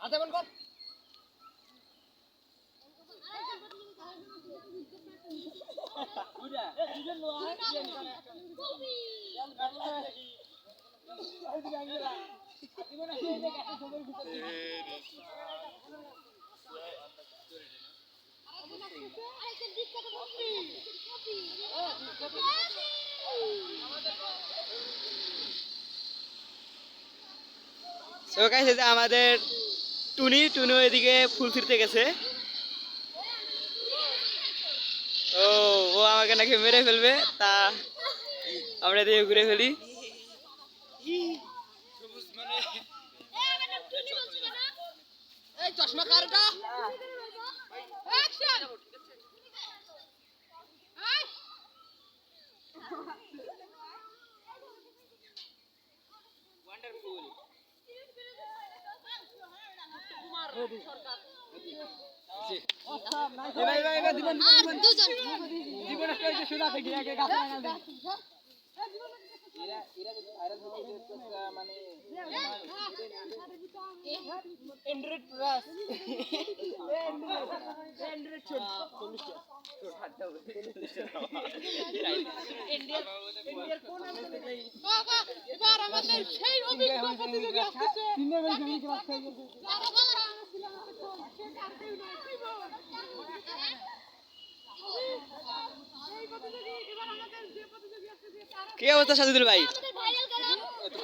হাতে বল কর তো গাইস এই যে আমাদের টুনি টুনি এদিকে ফুল ছিঁড়তে গেছে। ও ও আমাকে নাকি মেরে ফেলবে তা আমরা এদিকে ঘুরে ফেলি। এই চশমা কারটা বাবা দিবেন দিবেন দিবেন দিবেন দিবেন দিবেন দিবেন দিবেন দিবেন দিবেন দিবেন দিবেন দিবেন কি বল? সেই প্রতিযোগী এবার আমাদের যে প্রতিযোগী আসছে তারা কি অবস্থা সাজুদুল ভাই?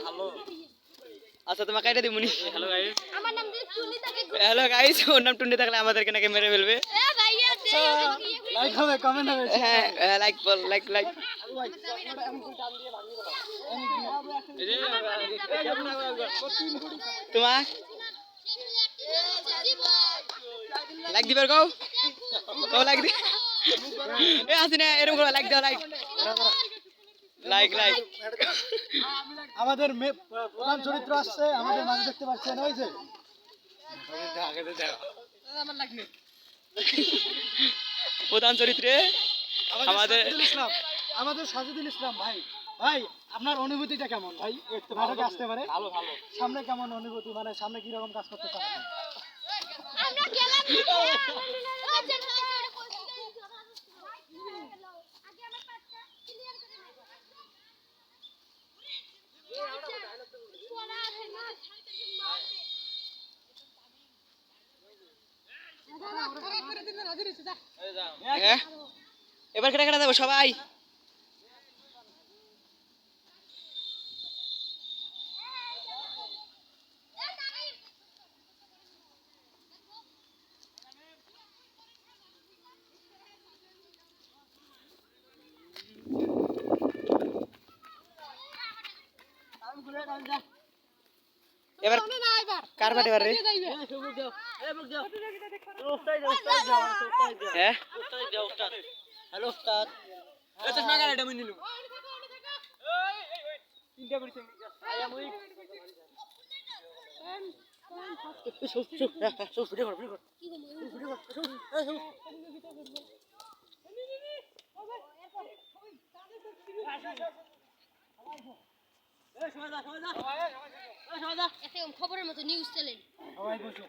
আমাদের আচ্ছা তোমাকে এটা দিমুনি হ্যালো গাইস আমার নাম চুনি হ্যালো গাইস ওর নাম টুন্ডি থাকলে আমাদেরকে নাকি মেরে ফেলবে। এ ভাইয়া দে লাইক হবে কমেন্ট হবে হ্যাঁ লাইক বল লাইক লাইক তোমার লাইক দিবার কও? কও লাইক দি। এ আসি না এরকম করে লাইক দাও লাইক লাইক লাইক আমাদের প্রধান চরিত্র আসছে আমাদের মাঝে দেখতে পাচ্ছেন ওই যে। প্রধান চরিত্রে আমাদের- ইসলাম আমাদের সাজিদুল ইসলাম ভাই। ভাই আপনার অনুভূতিটা কেমন ভাই? নাটকে আসতে পারে। ভালো ভালো। সামনে কেমন অনুভূতি মানে সামনে কি রকম কাজ করতে চান আপনি? আমরা গেলাম আগে আমার পাঁচটা ক্লিয়ার করে হ্যাঁ এবার কেটে কেটে দেবো সবাই। এবার কার পাটে পারে হ্যাঁ? হ্যালো উস্তাদ। খবরের মতো নিউজ চ্যানেল সবাই বসো।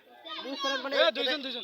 দুইজন দুইজন।